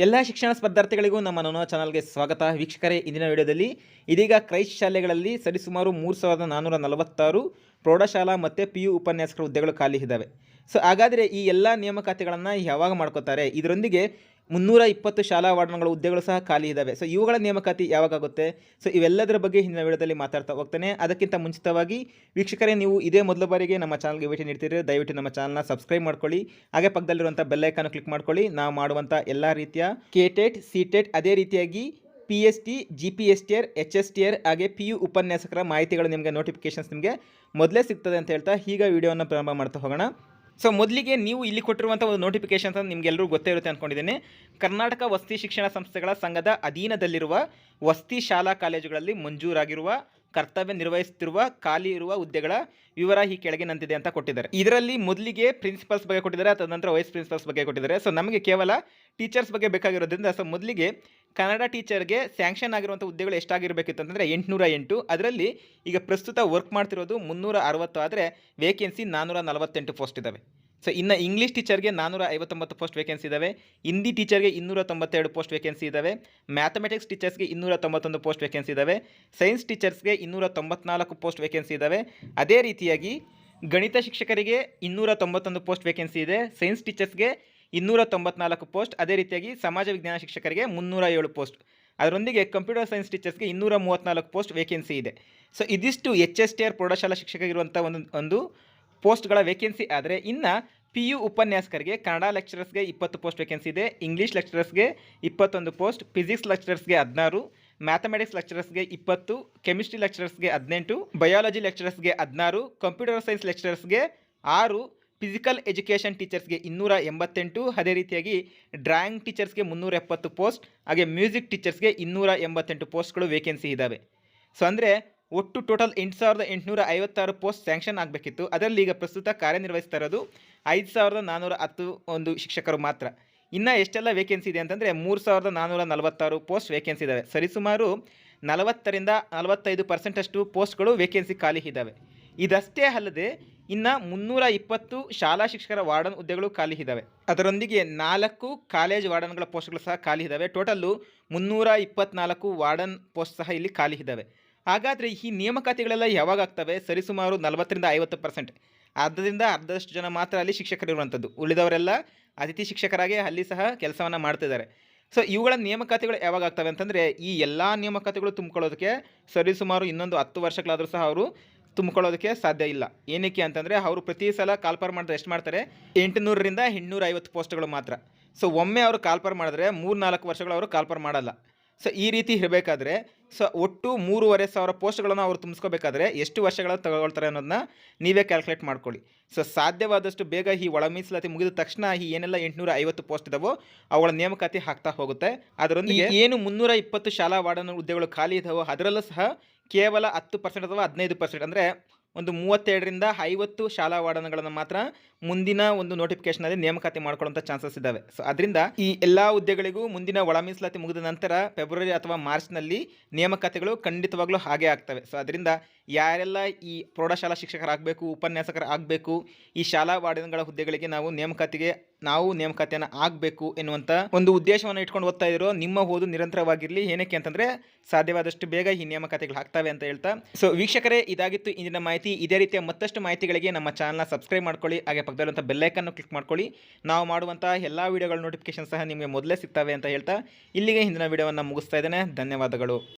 ಎಲ್ಲ ಶಿಕ್ಷಣ ಸ್ಪರ್ಧಾರ್ಥಿಗಳಿಗೂ ನಮ್ಮ ನೋನೋ ಚಾನಲ್ಗೆ ಸ್ವಾಗತ. ವೀಕ್ಷಕರೇ, ಇಂದಿನ ವಿಡಿಯೋದಲ್ಲಿ ಇದೀಗ ಕ್ರೈಸ್ಟ್ ಶಾಲೆಗಳಲ್ಲಿ ಸರಿಸುಮಾರು ಮೂರು ಸಾವಿರದ ನಾನ್ನೂರ ನಲವತ್ತಾರು ಪ್ರೌಢಶಾಲಾ ಮತ್ತು ಪಿ ಯು ಉಪನ್ಯಾಸಕರ ಹುದ್ದೆಗಳು ಖಾಲಿ ಇದ್ದಾವೆ. ಸೊ, ಹಾಗಾದರೆ ಈ ಎಲ್ಲ ನೇಮಕಾತಿಗಳನ್ನು ಯಾವಾಗ ಮಾಡ್ಕೋತಾರೆ? ಇದರೊಂದಿಗೆ ಮುನ್ನೂರ ಇಪ್ಪತ್ತು ಶಾಲಾ ವಾರ್ಡನ್ಗಳ ಹುದ್ದೆಗಳು ಸಹ ಖಾಲಿ ಇದ್ದಾವೆ ಸೊ ಇವುಗಳ ನೇಮಕಾತಿ ಯಾವಾಗ ಆಗುತ್ತೆ ಸೊ ಇವೆಲ್ಲದರ ಬಗ್ಗೆ ಹಿಂದಿನ ವಿಡಿಯೋದಲ್ಲಿ ಮಾತಾಡ್ತಾ ಹೋಗ್ತಾನೆ. ಅದಕ್ಕಿಂತ ಮುಂಚಿತವಾಗಿ ವೀಕ್ಷಕರೇ, ನೀವು ಇದೇ ಮೊದಲ ಬಾರಿಗೆ ನಮ್ಮ ಚಾನಲ್ಗೆ ಭೇಟಿ ನೀಡ್ತೀರಿ ದಯವಿಟ್ಟು ನಮ್ಮ ಚಾನಲ್ನ ಸಬ್ಸ್ಕ್ರೈಬ್ ಮಾಡ್ಕೊಳ್ಳಿ. ಹಾಗೆ ಪಕ್ಕದಲ್ಲಿರುವಂಥ ಬೆಲ್ಲೈಕನ್ನು ಕ್ಲಿಕ್ ಮಾಡ್ಕೊಳ್ಳಿ. ನಾವು ಮಾಡುವಂಥ ಎಲ್ಲ ರೀತಿಯ ಕೆಟೆಟ್ ಸಿಟೆಟ್ ಅದೇ ರೀತಿಯಾಗಿ P S T, G P S T R, H S T R, ಹಾಗೆ ಪಿ ಯು ಉಪನ್ಯಾಸಕರ ಮಾಹಿತಿಗಳು ನಿಮಗೆ ನೋಟಿಫಿಕೇಶನ್ಸ್ ನಿಮಗೆ ಮೊದಲೇ ಸಿಗ್ತದೆ ಅಂತ ಹೇಳ್ತಾ, ಈಗ ವಿಡಿಯೋನ ಪ್ರಾರಂಭ ಮಾಡ್ತಾ ಹೋಗೋಣ. ಸೊ ಮೊದಲಿಗೆ ನೀವು ಇಲ್ಲಿ ಕೊಟ್ಟಿರುವಂಥ ಒಂದು ನೋಟಿಫಿಕೇಶನ್ಸ್ ಅಂತ ನಿಮಗೆಲ್ಲರೂ ಗೊತ್ತೇ ಇರುತ್ತೆ ಅಂದ್ಕೊಂಡಿದ್ದೀನಿ ಕರ್ನಾಟಕ ವಸ್ತಿ ಶಿಕ್ಷಣ ಸಂಸ್ಥೆಗಳ ಸಂಘದ ಅಧೀನದಲ್ಲಿರುವ ವಸತಿ ಶಾಲಾ ಕಾಲೇಜುಗಳಲ್ಲಿ ಮಂಜೂರಾಗಿರುವ ಕರ್ತವ್ಯ ನಿರ್ವಹಿಸುತ್ತಿರುವ ಖಾಲಿ ಇರುವ ಹುದ್ದೆಗಳ ವಿವರ ಈ ಕೆಳಗಿನಂತಿದೆ ಅಂತ ಕೊಟ್ಟಿದ್ದಾರೆ. ಇದರಲ್ಲಿ ಮೊದಲಿಗೆ ಪ್ರಿನ್ಸಿಪಲ್ಸ್ ಬಗ್ಗೆ ಕೊಟ್ಟಿದ್ದಾರೆ ತದನಂತರ ವೈಸ್ ಪ್ರಿನ್ಸಿಪಲ್ಸ್ ಬಗ್ಗೆ ಕೊಟ್ಟಿದ್ದಾರೆ. ಸೊ ನಮಗೆ ಕೇವಲ ಟೀಚರ್ಸ್ ಬಗ್ಗೆ ಬೇಕಾಗಿರೋದ್ರಿಂದ ಸೊ ಮೊದಲಿಗೆ ಕನ್ನಡ ಟೀಚರ್ಗೆ ಸ್ಯಾಂಕ್ಷನ್ ಆಗಿರುವಂಥ ಹುದ್ದೆಗಳು ಎಷ್ಟಾಗಿರಬೇಕಿತ್ತು ಅಂತಂದರೆ ಎಂಟುನೂರ ಎಂಟು. ಅದರಲ್ಲಿ ಈಗ ಪ್ರಸ್ತುತ ವರ್ಕ್ ಮಾಡ್ತಿರೋದು ಮುನ್ನೂರ ಅರವತ್ತು, ಆದರೆ ವೇಕೆನ್ಸಿ ನಾನ್ನೂರ ನಲವತ್ತೆಂಟು ಪೋಸ್ಟ್ ಇದ್ದಾವೆ ಸೊ ಇನ್ನು ಇಂಗ್ಲೀಷ್ ಟೀಚರ್ಗೆ ನಾನ್ನೂರ ಐವತ್ತೊಂಬತ್ತು ಪೋಸ್ಟ್ ವೇಕೆನ್ಸಿ ಇದ್ದಾವೆ ಹಿಂದಿ ಟೀಚರ್ಗೆ ಇನ್ನೂರ ತೊಂಬತ್ತೆರಡು ಪೋಸ್ಟ್ ವೇಕೆನ್ಸಿ ಇದ್ದಾವೆ ಮ್ಯಾಥಮೆಟಿಕ್ಸ್ ಟೀಚರ್ಸ್ಗೆ ಇನ್ನೂರ ತೊಂಬತ್ತೊಂದು ಪೋಸ್ಟ್ ವೇಕೆನ್ಸಿ ಇದ್ದಾವೆ ಸೈನ್ಸ್ ಟೀಚರ್ಸ್ಗೆ ಇನ್ನೂರ ತೊಂಬತ್ನಾಲ್ಕು ಪೋಸ್ಟ್ ವೇಕೆನ್ಸಿ ಇದ್ದಾವೆ ಅದೇ ರೀತಿಯಾಗಿ ಗಣಿತ ಶಿಕ್ಷಕರಿಗೆ ಇನ್ನೂರ ತೊಂಬತ್ತೊಂದು ಪೋಸ್ಟ್ ವೇಕೆನ್ಸಿ ಇದೆ. ಸೈನ್ಸ್ ಟೀಚರ್ಸ್ಗೆ ಇನ್ನೂರ ತೊಂಬತ್ನಾಲ್ಕು ಪೋಸ್ಟ್, ಅದೇ ರೀತಿಯಾಗಿ ಸಮಾಜ ವಿಜ್ಞಾನ ಶಿಕ್ಷಕರಿಗೆ ಮುನ್ನೂರ ಏಳು ಪೋಸ್ಟ್. ಅದರೊಂದಿಗೆ ಕಂಪ್ಯೂಟರ್ ಸೈನ್ಸ್ ಟೀಚರ್ಸ್ಗೆ ಇನ್ನೂರ ಮೂವತ್ತ್ನಾಲ್ಕು ಪೋಸ್ಟ್ ವೇಕೆನ್ಸಿ ಇದೆ. ಸೊ ಇದಿಷ್ಟು ಎಚ್ ಎಸ್ ಟಿ ಆರ್ ಪ್ರೌಢಶಾಲಾ ಶಿಕ್ಷಕರಿರುವಂಥ ಒಂದು ಒಂದು ಪೋಸ್ಟ್ಗಳ ವೇಕೆನ್ಸಿ ಆದರೆ ಇನ್ನು ಪಿ ಯು ಉಪನ್ಯಾಸಕರಿಗೆ ಕನ್ನಡ ಲೆಕ್ಚರರ್ಸ್ಗೆ ಇಪ್ಪತ್ತು ಪೋಸ್ಟ್ ವೇಕೆನ್ಸಿ ಇದೆ ಇಂಗ್ಲೀಷ್ ಲೆಕ್ಚರರ್ಸ್ಗೆ ಇಪ್ಪತ್ತೊಂದು ಪೋಸ್ಟ್ ಫಿಸಿಕ್ಸ್ ಲೆಕ್ಚರರ್ಸ್ಗೆ ಹದಿನಾರು ಮ್ಯಾಥಮೆಟಿಕ್ಸ್ ಲೆಕ್ಚರರ್ಸ್ಗೆ ಇಪ್ಪತ್ತು ಕೆಮಿಸ್ಟ್ರಿ ಲೆಕ್ಚರರ್ಸ್ಗೆ ಹದಿನೆಂಟು ಬಯಾಲಜಿ ಲೆಕ್ಚರರ್ಸ್ಗೆ ಹದಿನಾರು ಕಂಪ್ಯೂಟರ್ ಸೈನ್ಸ್ ಲೆಕ್ಚರರ್ಸ್ಗೆ ಆರು ಫಿಸಿಕಲ್ ಎಜುಕೇಷನ್ ಟೀಚರ್ಸ್ಗೆ ಇನ್ನೂರ ಎಂಬತ್ತೆಂಟು, ಅದೇ ರೀತಿಯಾಗಿ ಡ್ರಾಯಿಂಗ್ ಟೀಚರ್ಸ್ಗೆ ಮುನ್ನೂರ ಎಪ್ಪತ್ತು ಪೋಸ್ಟ್, ಹಾಗೆ ಮ್ಯೂಸಿಕ್ ಟೀಚರ್ಸ್ಗೆ ಇನ್ನೂರ ಎಂಬತ್ತೆಂಟು ಪೋಸ್ಟ್ಗಳು ವೇಕೆನ್ಸಿ ಇದ್ದಾವೆ ಸೊ ಅಂದರೆ ಒಟ್ಟು ಟೋಟಲ್ ಎಂಟು ಸಾವಿರದ ಎಂಟುನೂರ ಐವತ್ತಾರು ಪೋಸ್ಟ್ ಸ್ಯಾಂಕ್ಷನ್ ಆಗಬೇಕಿತ್ತು. ಅದರಲ್ಲಿ ಈಗ ಪ್ರಸ್ತುತ ಕಾರ್ಯನಿರ್ವಹಿಸ್ತಾ ಇರೋದು ಐದು ಸಾವಿರದ ನಾನ್ನೂರ ಹತ್ತು ಒಂದು ಶಿಕ್ಷಕರು ಮಾತ್ರ. ಇನ್ನು ಎಷ್ಟೆಲ್ಲ ವೇಕೆನ್ಸಿ ಇದೆ ಅಂತಂದರೆ ಮೂರು ಸಾವಿರದ ನಾನ್ನೂರ ನಲವತ್ತಾರು ಪೋಸ್ಟ್ ವೇಕೆನ್ಸಿ ಇದ್ದಾವೆ ಸರಿಸುಮಾರು ನಲವತ್ತರಿಂದ ನಲವತ್ತೈದು ಪರ್ಸೆಂಟಷ್ಟು ಪೋಸ್ಟ್ಗಳು ವೇಕೆನ್ಸಿ ಖಾಲಿ ಇದ್ದಾವೆ ಇದಷ್ಟೇ ಅಲ್ಲದೆ ಇನ್ನು ಮುನ್ನೂರ ಇಪ್ಪತ್ತು ಶಾಲಾ ಶಿಕ್ಷಕರ ವಾರ್ಡನ್ ಹುದ್ದೆಗಳು ಖಾಲಿ ಇದ್ದಾವೆ ಅದರೊಂದಿಗೆ ನಾಲ್ಕು ಕಾಲೇಜ್ ವಾರ್ಡನ್ಗಳ ಪೋಸ್ಟ್ಗಳು ಸಹ ಖಾಲಿ ಇದ್ದಾವೆ ಟೋಟಲ್ಲು ಮುನ್ನೂರ ಇಪ್ಪತ್ನಾಲ್ಕು ವಾರ್ಡನ್ ಪೋಸ್ಟ್ ಸಹ ಇಲ್ಲಿ ಖಾಲಿ ಇದ್ದಾವೆ ಹಾಗಾದರೆ ಈ ನೇಮಕಾತಿಗಳೆಲ್ಲ ಯಾವಾಗ ಆಗ್ತವೆ? ಸರಿಸುಮಾರು ನಲವತ್ತರಿಂದ ಐವತ್ತು ಪರ್ಸೆಂಟ್. ಅರ್ಧದಿಂದ ಅರ್ಧದಷ್ಟು ಜನ ಮಾತ್ರ ಅಲ್ಲಿ ಶಿಕ್ಷಕರಿರುವಂಥದ್ದು ಉಳಿದವರೆಲ್ಲ ಅತಿಥಿ ಶಿಕ್ಷಕರಾಗಿ ಅಲ್ಲಿ ಸಹ ಕೆಲಸವನ್ನು ಮಾಡ್ತಿದ್ದಾರೆ. ಸೊ, ಇವುಗಳ ನೇಮಕಾತಿಗಳು ಯಾವಾಗ ಆಗ್ತವೆ ಅಂತಂದರೆ ಈ ಎಲ್ಲ ನೇಮಕಾತಿಗಳು ತುಂಬಿಕೊಳ್ಳೋದಕ್ಕೆ ಸರಿಸುಮಾರು ಇನ್ನೊಂದು ಹತ್ತು ವರ್ಷಗಳಾದರೂ ಸಹ ಅವರು ತುಂಬಿಕೊಳ್ಳೋದಕ್ಕೆ ಸಾಧ್ಯ ಇಲ್ಲ. ಏನಕ್ಕೆ ಅಂತಂದರೆ ಅವರು ಪ್ರತಿ ಸಲ ಕಾಲ್ಪರ್ ಮಾಡಿದ್ರೆ ಎಷ್ಟು ಮಾಡ್ತಾರೆ? ಎಂಟುನೂರರಿಂದ ಎಂಟುನೂರ ಐವತ್ತು ಪೋಸ್ಟ್ಗಳು ಮಾತ್ರ. ಸೊ ಒಮ್ಮೆ ಅವರು ಕಾಲ್ಪರ್ ಮಾಡಿದ್ರೆ ಮೂರು ನಾಲ್ಕು ವರ್ಷಗಳು ಅವರು ಕಾಲ್ಪರ್ ಮಾಡಲ್ಲ. ಸೊ ಈ ರೀತಿ ಇರಬೇಕಾದ್ರೆ ಸೊ ಒಟ್ಟು ಮೂರುವರೆ ಸಾವಿರ ಪೋಸ್ಟ್ಗಳನ್ನು ಅವರು ತುಂಬಿಸ್ಕೋಬೇಕಾದ್ರೆ ಎಷ್ಟು ವರ್ಷಗಳ ತಗೊಳ್ತಾರೆ ಅನ್ನೋದನ್ನ ನೀವೇ ಕ್ಯಾಲ್ಕುಲೇಟ್ ಮಾಡ್ಕೊಳ್ಳಿ. ಸೊ ಸಾಧ್ಯವಾದಷ್ಟು ಬೇಗ ಈ ಒಳ ಮೀಸಲಾತಿ ಮುಗಿದ ತಕ್ಷಣ ಈ ಏನೆಲ್ಲ ಎಂಟುನೂರ ಐವತ್ತು ಪೋಸ್ಟ್ ಇದಾವೋ ಅವುಗಳ ನೇಮಕಾತಿ ಹಾಕ್ತಾ ಹೋಗುತ್ತೆ. ಅದರೊಂದಿಗೆ ಏನು ಮುನ್ನೂರ ಇಪ್ಪತ್ತು ಶಾಲಾ ವಾರ್ಡನ್ ಹುದ್ದೆಗಳು ಖಾಲಿ ಇದಾವೋ ಅದರಲ್ಲೂ ಸಹ ಕೇವಲ ಹತ್ತು ಪರ್ಸೆಂಟ್ ಅಥವಾ ಹದಿನೈದು ಪರ್ಸೆಂಟ್ ಅಂದರೆ ಒಂದು ಮೂವತ್ತೆರಡರಿಂದ ಐವತ್ತು ಶಾಲಾ ವಾರ್ಡನ್ಗಳನ್ನು ಮಾತ್ರ ಮುಂದಿನ ಒಂದು ನೋಟಿಫಿಕೇಶನಲ್ಲಿ ನೇಮಕಾತಿ ಮಾಡ್ಕೊಳ್ಳುವಂಥ ಚಾನ್ಸಸ್ ಇದ್ದಾವೆ. ಸೊ ಅದರಿಂದ ಈ ಎಲ್ಲ ಹುದ್ದೆಗಳಿಗೂ ಮುಂದಿನ ಒಳಮೀಸಲಾತಿ ಮುಗಿದ ನಂತರ ಫೆಬ್ರವರಿ ಅಥವಾ ಮಾರ್ಚ್ನಲ್ಲಿ ನೇಮಕಾತಿಗಳು ಖಂಡಿತವಾಗ್ಲೂ ಹಾಗೆ ಆಗ್ತವೆ. ಸೊ ಅದರಿಂದ ಯಾರೆಲ್ಲ ಈ ಪ್ರೌಢಶಾಲಾ ಶಿಕ್ಷಕರಾಗಬೇಕು ಉಪನ್ಯಾಸಕರು ಆಗಬೇಕು ಈ ಶಾಲಾ ವಾರ್ಡನ್ಗಳ ಹುದ್ದೆಗಳಿಗೆ ನಾವು ನೇಮಕಾತಿಗೆ, ನಾವು ನೇಮಕಾತಿಯನ್ನು ಆಗಬೇಕು ಎನ್ನುವಂಥ ಒಂದು ಉದ್ದೇಶವನ್ನು ಇಟ್ಕೊಂಡು ಓದ್ತಾ ಇರೋ ನಿಮ್ಮ ಓದು ನಿರಂತರವಾಗಿರಲಿ. ಏನಕ್ಕೆ ಅಂತಂದರೆ ಸಾಧ್ಯವಾದಷ್ಟು ಬೇಗ ಈ ನೇಮಕಾತಿಗಳು ಹಾಕ್ತವೆ ಅಂತ ಹೇಳ್ತಾ. ಸೊ ವೀಕ್ಷಕರೇ, ಇದಾಗಿತ್ತು ಇಂದಿನ ಮಾಹಿತಿ. ಇದೇ ರೀತಿಯ ಮತ್ತಷ್ಟು ಮಾಹಿತಿಗಳಿಗೆ ನಮ್ಮ ಚಾನಲ್ನ ಸಬ್ಸ್ಕ್ರೈಬ್ ಮಾಡ್ಕೊಳ್ಳಿ. ಹಾಗೆ ಪಕ್ಕದಲ್ಲಿರುವಂಥ ಬೆಲ್ಲೈಕನ್ನು ಕ್ಲಿಕ್ ಮಾಡ್ಕೊಳ್ಳಿ. ನಾವು ಮಾಡುವಂಥ ಎಲ್ಲ ವೀಡಿಯೋಗಳ ನೋಟಿಫಿಕೇಶನ್ ಸಹ ನಿಮಗೆ ಮೊದಲೇ ಸಿಗ್ತವೆ ಅಂತ ಹೇಳ್ತಾ. ಇಲ್ಲಿಗೆ ಹಿಂದಿನ ವಿಡಿಯೋವನ್ನು ಮುಗಿಸ್ತಾ ಇದ್ದೇನೆ. ಧನ್ಯವಾದಗಳು.